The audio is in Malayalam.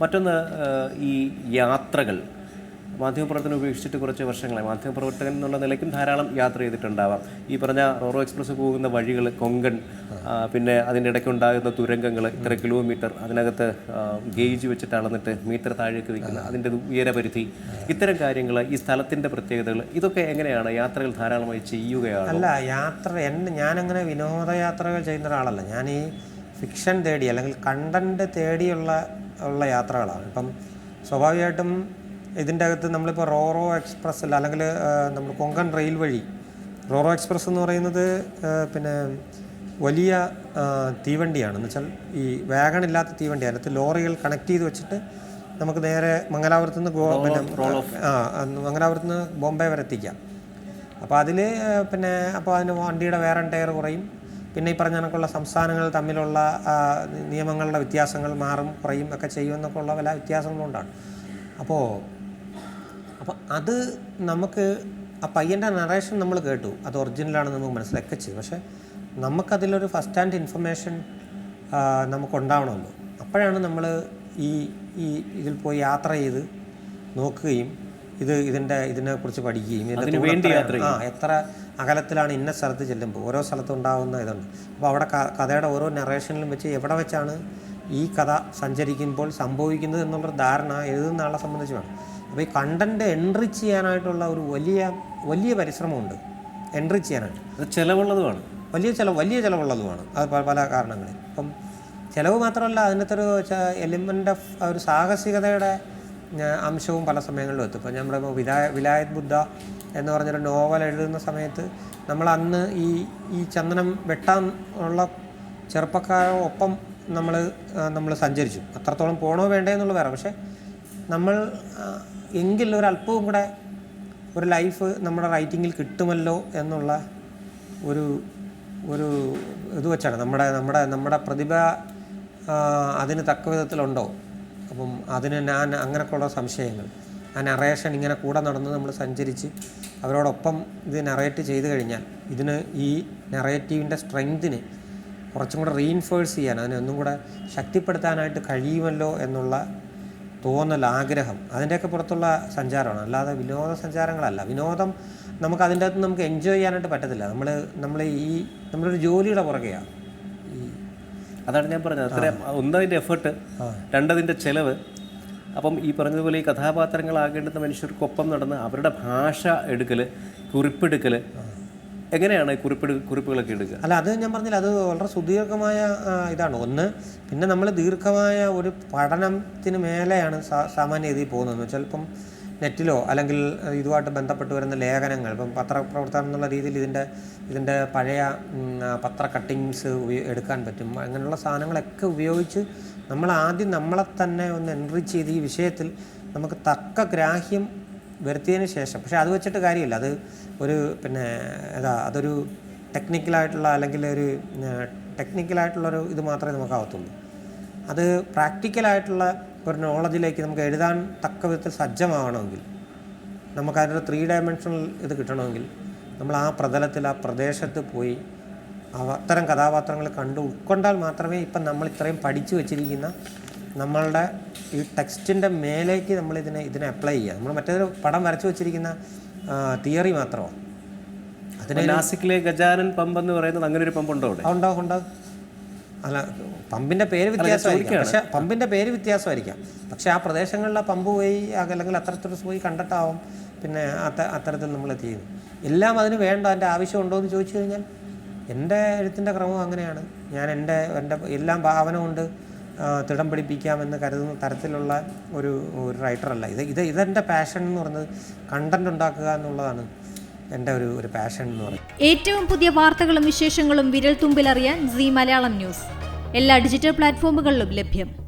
മറ്റൊന്ന് ഈ യാത്രകൾ. മാധ്യമപ്രവർത്തനം ഉപേക്ഷിച്ചിട്ട് കുറച്ച് വർഷങ്ങളായി. മാധ്യമപ്രവർത്തകൻ എന്നുള്ള നിലയ്ക്കും ധാരാളം യാത്ര ചെയ്തിട്ടുണ്ടാവാം. ഈ പറഞ്ഞ റോറോ എക്സ്പ്രസ് പോകുന്ന വഴികൾ കൊങ്കൺ പിന്നെ അതിന്റെ ഇടയ്ക്ക് ഉണ്ടാകുന്ന തുരങ്കങ്ങൾ ഇത്ര കിലോമീറ്റർ അതിനകത്ത് ഗേജ് വെച്ചിട്ട് അളന്നിട്ട് മീറ്റർ താഴേക്ക് വയ്ക്കുന്ന അതിന്റെ ഉയരപരിധി ഇത്തരം കാര്യങ്ങൾ ഈ സ്ഥലത്തിന്റെ പ്രത്യേകതകൾ ഇതൊക്കെ എങ്ങനെയാണ് യാത്രകൾ ധാരാളമായി ചെയ്യുകയാണ്? അല്ല യാത്ര എന്നെ ഞാനങ്ങനെ വിനോദയാത്രകൾ ചെയ്യുന്ന ഒരാളല്ല. ഞാൻ ഈ ഫിക്ഷൻ തേടി അല്ലെങ്കിൽ കണ്ടന്റ് തേടിയുള്ള ഉള്ള യാത്രകളാണ്. ഇപ്പം സ്വാഭാവികമായിട്ടും ഇതിന്റെ അകത്ത് നമ്മളിപ്പോൾ റോറോ എക്സ്പ്രസ്സിൽ അല്ലെങ്കിൽ നമ്മൾ കൊങ്കൺ റെയിൽ വഴി. റോറോ എക്സ്പ്രസ് എന്ന് പറയുന്നത് പിന്നെ വലിയ തീവണ്ടിയാണ്. എന്ന് വെച്ചാൽ ഈ വാഗൺ ഇല്ലാത്ത തീവണ്ടി അതിനകത്ത് ലോറികൾ കണക്ട് ചെയ്ത് വെച്ചിട്ട് നമുക്ക് നേരെ മംഗലാപുരത്ത് നിന്ന് ഗോ പിന്നെ ആ മംഗലാപുരത്ത് നിന്ന് ബോംബെ വരെ എത്തിക്കാം. അപ്പോൾ അതിൽ പിന്നെ അപ്പോൾ അതിന് വണ്ടിയുടെ വേറെ ടയർ കുറയും. പിന്നെ ഈ പറഞ്ഞ കണക്കുള്ള സംസ്ഥാനങ്ങൾ തമ്മിലുള്ള നിയമങ്ങളുടെ വ്യത്യാസങ്ങൾ മാറും കുറയും ഒക്കെ ചെയ്യുമെന്നൊക്കെ ഉള്ള പല വ്യത്യാസങ്ങളുണ്ടാണ് അപ്പോൾ അപ്പോൾ അത് നമുക്ക് ആ പയ്യന്റെ നറേഷൻ നമ്മൾ കേട്ടു. അത് ഒറിജിനലാണെന്ന് നമുക്ക് മനസ്സിലാക്കി ചെയ്തു പക്ഷേ നമുക്കതിലൊരു ഫസ്റ്റ് ഹാൻഡ് ഇൻഫർമേഷൻ നമുക്കുണ്ടാവണമല്ലോ. അപ്പോഴാണ് നമ്മൾ ഈ ഈ ഇതിൽ പോയി യാത്ര ചെയ്ത് നോക്കുകയും ഇത് ഇതിന്റെ ഇതിനെക്കുറിച്ച് പഠിക്കുകയും ഇതിന്റെ വേണ്ടി? ആ എത്ര അകലത്തിലാണ് ഇന്ന സ്ഥലത്ത് ചെല്ലുമ്പോൾ ഓരോ സ്ഥലത്തും ഉണ്ടാകുന്ന ഇതുണ്ട്. അപ്പോൾ അവിടെ കഥയുടെ ഓരോ നറേഷനിലും വെച്ച് എവിടെ വെച്ചാണ് ഈ കഥ സഞ്ചരിക്കുമ്പോൾ സംഭവിക്കുന്നത് എന്നുള്ളൊരു ധാരണ എഴുതുന്ന ആളെ സംബന്ധിച്ച് വേണം. അപ്പോൾ ഈ കണ്ടന്റ് എൻട്രി ചെയ്യാനായിട്ടുള്ള ഒരു വലിയ വലിയ പരിശ്രമമുണ്ട്. എൻട്രി ചെയ്യാനായിട്ട്. അത് ചിലവുള്ളതുമാണ് വലിയ ചിലവ് വലിയ ചിലവുള്ളതുമാണ് അത് പല കാരണങ്ങളിൽ. ഇപ്പം ചിലവ് മാത്രമല്ല അതിനകത്തൊരു എലിമെന്റ് ഓഫ് ഒരു സാഹസികതയുടെ അംശവും പല സമയങ്ങളിലും എത്തും. ഇപ്പം നമ്മുടെ ഇപ്പോൾ വിലായ വിലായത് ബുദ്ധ എന്ന് പറഞ്ഞൊരു നോവൽ എഴുതുന്ന സമയത്ത് നമ്മൾ അന്ന് ഈ ഈ ചന്ദനം വെട്ടാൻ ഉള്ള ചെറുപ്പക്കാരൊപ്പം നമ്മൾ നമ്മൾ സഞ്ചരിച്ചു. അത്രത്തോളം പോണോ വേണ്ടേ എന്നുള്ള വേറെ പക്ഷേ നമ്മൾ എങ്കിൽ ഒരല്പവും കൂടെ ഒരു ലൈഫ് നമ്മുടെ റൈറ്റിങ്ങിൽ കിട്ടുമല്ലോ എന്നുള്ള ഒരു ഒരു ഇത് വെച്ചാണ്. നമ്മുടെ നമ്മുടെ നമ്മുടെ പ്രതിഭ അതിന് തക്ക വിധത്തിലുണ്ടോ? അപ്പം അതിന് ഞാൻ അങ്ങനെയൊക്കെയുള്ള സംശയങ്ങൾ. ആ നറേഷൻ ഇങ്ങനെ കൂടെ നടന്ന് നമ്മൾ സഞ്ചരിച്ച് അവരോടൊപ്പം ഇത് നറേറ്റ് ചെയ്ത് കഴിഞ്ഞാൽ ഇതിന് ഈ നറേറ്റീവിന്റെ സ്ട്രെങ്തിന് കുറച്ചും കൂടെ റീഇൻഫേഴ്സ് ചെയ്യാൻ അതിനെ ഒന്നും കൂടെ ശക്തിപ്പെടുത്താനായിട്ട് കഴിയുമല്ലോ എന്നുള്ള തോന്നൽ ആഗ്രഹം അതിന്റെയൊക്കെ പുറത്തുള്ള സഞ്ചാരമാണ്. അല്ലാതെ വിനോദസഞ്ചാരങ്ങളല്ല വിനോദം നമുക്ക് അതിന്റെ അകത്ത് നമുക്ക് എൻജോയ് ചെയ്യാനായിട്ട് പറ്റത്തില്ല. നമ്മൾ നമ്മൾ ഈ നമ്മളൊരു ജോലിയുടെ പുറകെയാണ് അതാണ് ഞാൻ പറഞ്ഞത്. അത്ര ഒന്നതിന്റെ എഫേർട്ട് രണ്ടതിന്റെ ചെലവ്. അപ്പം ഈ പറഞ്ഞതുപോലെ ഈ കഥാപാത്രങ്ങളാകേണ്ടുന്ന മനുഷ്യർക്കൊപ്പം നടന്ന് അവരുടെ ഭാഷ എടുക്കൽ കുറിപ്പെടുക്കൽ എങ്ങനെയാണ് ഈ കുറിപ്പെടു കുറിപ്പുകളൊക്കെ എടുക്കുക? അല്ല അത് ഞാൻ പറഞ്ഞില്ല. അത് വളരെ സുദീർഘമായ ഇതാണ്. ഒന്ന് പിന്നെ നമ്മൾ ദീർഘമായ ഒരു പഠനത്തിന് മേലെയാണ് സാ- സാമാന്യഗതിയിൽ പോകുന്നത്. ചിലപ്പം നെറ്റിലോ അല്ലെങ്കിൽ ഇതുമായിട്ട് ബന്ധപ്പെട്ട് വരുന്ന ലേഖനങ്ങൾ ഇപ്പം പത്രപ്രവർത്തനം എന്നുള്ള രീതിയിൽ ഇതിന്റെ ഇതിന്റെ പഴയ പത്ര കട്ടിങ്സ് എടുക്കാൻ പറ്റും. അങ്ങനെയുള്ള സാധനങ്ങളൊക്കെ ഉപയോഗിച്ച് നമ്മൾ ആദ്യം നമ്മളെ തന്നെ ഒന്ന് എൻട്രി ചെയ്ത് ഈ വിഷയത്തിൽ നമുക്ക് തക്ക ഗ്രാഹ്യം വരുത്തിയതിന് ശേഷം പക്ഷേ അത് വെച്ചിട്ട് കാര്യമില്ല. അത് ഒരു പിന്നെ ഏതാ അതൊരു ടെക്നിക്കലായിട്ടുള്ള അല്ലെങ്കിൽ ഒരു ടെക്നിക്കലായിട്ടുള്ളൊരു ഇത് മാത്രമേ നമുക്കാവത്തുള്ളൂ അത് പ്രാക്ടിക്കലായിട്ടുള്ള ഒരു നോളജിലേക്ക് നമുക്ക് എഴുതാൻ തക്ക വിധത്തിൽ സജ്ജമാകണമെങ്കിൽ നമുക്കതിന്റെ ത്രീ ഡയമെൻഷണൽ ഇത് കിട്ടണമെങ്കിൽ നമ്മൾ ആ പ്രതലത്തിൽ ആ പ്രദേശത്ത് പോയി അത്തരം കഥാപാത്രങ്ങൾ കണ്ട് ഉൾക്കൊണ്ടാൽ മാത്രമേ ഇപ്പം നമ്മൾ ഇത്രയും പഠിച്ചു വെച്ചിരിക്കുന്ന നമ്മളുടെ ഈ ടെക്സ്റ്റിന്റെ മേലേക്ക് നമ്മൾ ഇതിനെ ഇതിനെ അപ്ലൈ ചെയ്യുക. നമ്മൾ മറ്റേതൊരു പടം വരച്ചു വെച്ചിരിക്കുന്ന തിയറി മാത്രമാണ്. അതിന് നാസിക്കിലെ ഗജാനൻ പമ്പ് എന്ന് പറയുന്നത് അങ്ങനെ ഒരു പമ്പുണ്ടോ അവിടെ? ഉണ്ടോ ഉണ്ടാവും ഉണ്ടാവും അല്ല പമ്പിന്റെ പേര് വ്യത്യാസമായിരിക്കാം. പക്ഷെ പമ്പിന്റെ പേര് വ്യത്യാസമായിരിക്കാം. പക്ഷെ ആ പ്രദേശങ്ങളിലെ പമ്പ് പോയി അല്ലെങ്കിൽ അത്തരത്തിൽ പോയി കണ്ടിട്ടാവും പിന്നെ അത്ത അത്തരത്തിൽ നമ്മൾ ചെയ്യുന്നത്. എല്ലാം അതിന് വേണ്ട അതിന്റെ ആവശ്യമുണ്ടോ എന്ന് ചോദിച്ചു കഴിഞ്ഞാൽ എന്റെ എഴുത്തിന്റെ ക്രമം അങ്ങനെയാണ്. ഞാൻ എന്റെ എന്റെ എല്ലാം ഭാവന കൊണ്ട് തിടം പിടിപ്പിക്കാമെന്ന് കരുതുന്ന തരത്തിലുള്ള ഒരു ഒരു റൈറ്ററല്ല ഇത് ഇത് ഇതെന്റെ പാഷൻ എന്ന് പറയുന്നത് കണ്ടന്റ് ഉണ്ടാക്കുക എന്നുള്ളതാണ്. എന്റെ ഒരു ഒരു പാഷൻ എന്ന് പറയുന്നത് ഏറ്റവും പുതിയ വാർത്തകളും വിശേഷങ്ങളും വിരൽ തുമ്പിലറിയാൻ സി മലയാളം ന്യൂസ്. എല്ലാ ഡിജിറ്റൽ പ്ലാറ്റ്ഫോമുകളിലും ലഭ്യം.